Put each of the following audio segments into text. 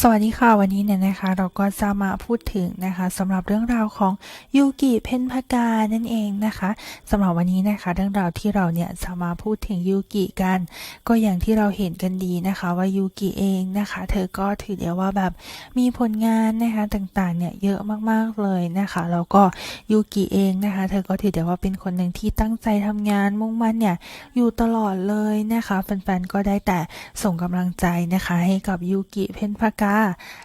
สวัสดีค่ะ วันนี้เนี่ยนะคะเราก็จะมาพูดถึงนะคะสำหรับเรื่องราวของยูกิเพนพกานั่นเองนะคะสำหรับวันนี้นะคะ เรื่องราวที่เราเนี่ยจะมาพูดถึงยูกิกัน ก็อย่างที่เราเห็นกันดีนะคะว่ายูกิเองนะคะ เธอก็ถือได้ว่าแบบมีผลงานนะคะต่างๆเนี่ยเยอะมากๆเลยนะคะแล้วก็ยูกิเองนะคะ เธอก็ถือได้ว่าเป็นคนหนึ่งที่ตั้งใจทำงานมุ่งมั่นเนี่ยอยู่ตลอดเลยนะคะแฟนๆก็ได้แต่ส่งกำลังใจนะคะ ให้กับยูกิเพนพกากา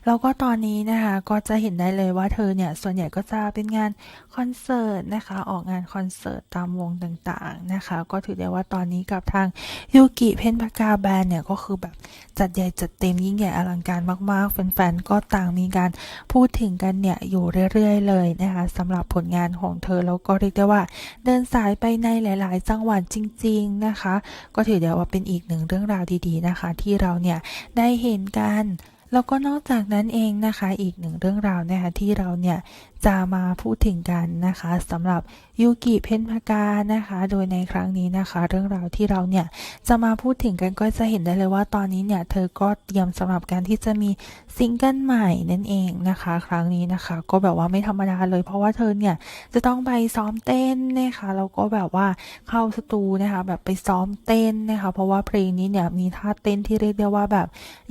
แล้วก็ตอนนี้นะคะก็จะเห็นได้เลยว่าเธอเนี่ย ส่วนใหญ่ก็จะเป็นงานคอนเสิร์ตนะคะ ออกงานคอนเสิร์ตตามวงต่างๆนะคะ ก็ถือได้ว่าตอนนี้กับทางยูกิเพนพากาแบนเนี่ย ก็คือแบบจัดใหญ่จัดเต็มยิ่งใหญ่อลังการมากๆ แฟนๆ ก็ต่างมีการพูดถึงกันเนี่ย อยู่เรื่อยๆ เลยนะคะสำหรับผลงานของเธอแล้วก็เรียกได้ว่า เดินสายไปในหลาย ๆ จังหวัดจริง ๆนะคะ ก็ถือได้ว่าเป็นอีกหนึ่งเรื่องราวดีๆนะคะ ที่เราเนี่ยได้เห็นกัน แล้วก็นอกจากนั้นเองนะคะ อีกหนึ่งเรื่องราวนะคะที่เราเนี่ยจะมาพูดถึงกันนะคะสำหรับยูกิเพนพากานะคะ โดยในครั้งนี้นะคะ เรื่องราวที่เราเนี่ยจะมาพูดถึงกันก็จะเห็นได้เลยว่าตอนนี้เนี่ยเธอก็เตรียมสำหรับการที่จะมีซิงเกิลใหม่นั่นเองนะคะ ครั้งนี้นะคะ ก็แบบว่าไม่ธรรมดาเลย เพราะว่าเธอเนี่ยจะต้องไปซ้อมเต้นนะคะแล้วก็แบบว่าเข้าสตูนะคะแบบไปซ้อมเต้นนะคะ เพราะว่าเพลงนี้เนี่ยมีท่าเต้นที่เรียกได้ว่าแบบ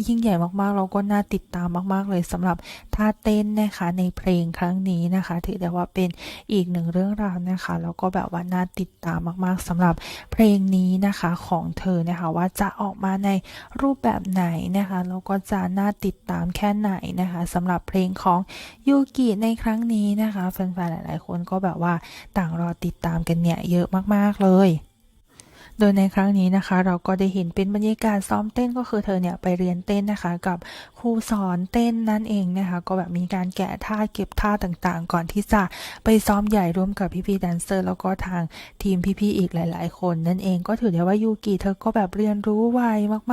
ยิ่งใหญ่มากๆแล้วก็น่าติดตามมาก ๆ เลยสำหรับท่าเต้นนะคะในเพลงครั้งนี้นะคะ ถือได้ว่าเป็นอีกหนึ่งเรื่องราวนะคะแล้วก็แบบว่าน่าติดตามมาก ๆสำหรับเพลงนี้นะคะของเธอนะคะว่าจะออกมาในรูปแบบไหนนะคะแล้วก็จะน่าติดตามแค่ไหนนะคะสำหรับเพลงของยูกิในครั้งนี้นะคะแฟนๆหลาย ๆ คนก็แบบว่าต่างรอติดตามกันเนี่ยเยอะมาก ๆ เลย โดยในครั้งนี้นะคะ เราก็ได้เห็นเป็นบรรยากาศซ้อมเต้นก็คือเธอเนี่ยไปเรียนเต้นนะคะ กับครูสอนเต้นนั่นเองนะคะ ก็แบบมีการแกะท่าเก็บท่าต่างๆ ก่อนที่จะไปซ้อมใหญ่ร่วมกับพี่ๆแดนเซอร์ แล้วก็ทางทีมพี่ๆอีกหลาย ๆ คนนั่นเองก็ถือได้ว่ายูกิเธอก็แบบเรียนรู้ไว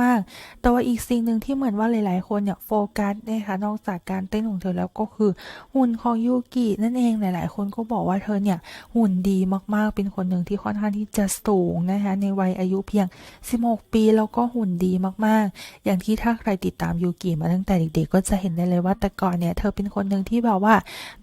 มากๆ แต่ว่าอีกสิ่งหนึ่งที่เหมือนว่าหลายๆ คนเนี่ยโฟกัสนะคะนอกจากการเต้นของเธอแล้วก็คือหุ่นของยูกินั่นเองหลาย ๆ คนก็บอกว่าเธอเนี่ยหุ่นดีมากๆ เป็นคนหนึ่งที่ค่อนข้างที่จะสูงนะคะในวัยอายุเพียง 16 ปีแล้วก็หุ่นดีมากๆ อย่างที่ถ้าใครติดตามยูกิมาตั้งแต่เด็กๆ ก็จะเห็นได้เลยว่าแต่ก่อนเนี่ย เธอเป็นคนหนึ่งที่แบบว่า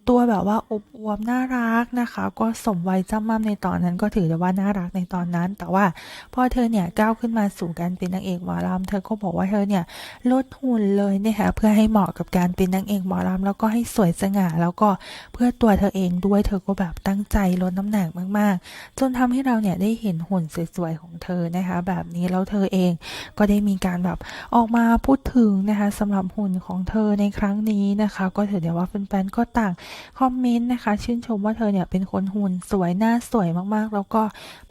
ตัวแบบว่าอบอวมน่ารักนะคะ ก็สมวัยจำมั่มในตอนนั้นก็ถือได้ว่าน่ารักในตอนนั้น แต่ว่าพอเธอเนี่ยก้าวขึ้นมาสู่การเป็นนางเอกหมอลำเธอก็บอกว่าเธอเนี่ยลดหุ่นเลยนะคะเพื่อให้เหมาะกับการเป็นนางเอกหมอลำแล้วก็ให้สวยสง่าแล้วก็เพื่อตัวเธอเองด้วยเธอก็แบบตั้งใจลดน้ำหนักมากๆ จนทำให้เราเนี่ยได้เห็นหุ่นสวยๆของเธอนะคะแบบนี้แล้วเธอเองก็ได้มีการแบบออกมาพูดถึงนะคะสำหรับหุ่นของเธอในครั้งนี้นะคะ ก็ถือได้ว่าแฟนๆก็ต่างคอมเมนต์นะคะ ชื่นชมว่าเธอเนี่ยเป็นคนหุ่นสวยหน้าสวยมากๆ แล้วก็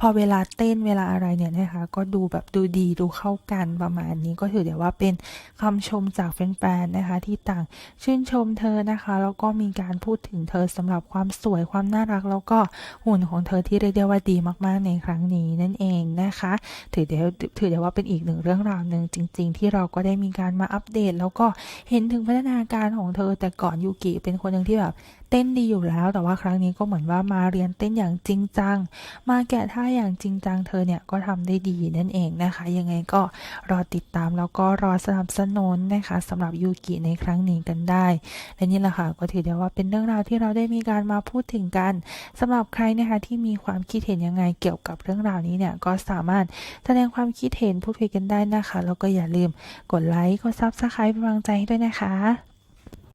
พอเวลาเต้นเวลาอะไรเนี่ยนะคะก็ดูแบบดูดีดูเข้ากันประมาณนี้ก็ถือได้ว่าเป็นคำชมจากแฟนๆนะคะที่ต่างชื่นชมเธอนะคะแล้วก็มีการพูดถึงเธอสำหรับความสวยความน่ารัก แล้วก็หุ่นของเธอที่เรียกได้ว่าดีมากๆในครั้งนี้นั่นเองนะ คะ ถือเดียวถือได้ว่าเป็นอีกหนึ่งเรื่องราวหนึ่งจริง ๆ ที่เราก็ได้มีการมาอัปเดต แล้วก็เห็นถึงพัฒนาการของเธอแต่ก่อนยูกิเป็นคนหนึ่งที่แบบ เต้นดีอยู่แล้วแต่ว่าครั้งนี้ก็เหมือนว่ามาเรียนเต้นอย่างจริงจัง มาแกะท่าอย่างจริงจังเธอเนี่ยก็ทำได้ดีนั่นเองนะคะ ยังไงก็รอติดตามแล้วก็รอสนับสนุนนะคะสำหรับยูกิในครั้งนี้กันได้และนี่แหละค่ะก็ถือได้ว่าเป็นเรื่องราวที่เราได้มีการมาพูดถึงกันสำหรับใครนะคะที่มีความคิดเห็นยังไงเกี่ยวกับเรื่องราวนี้เนี่ยก็สามารถแสดงความคิดเห็นพูดคุยกันได้นะคะแล้วก็อย่าลืมกดไลค์กดซับสไครป์เป็นกำลังใจให้ด้วยนะคะ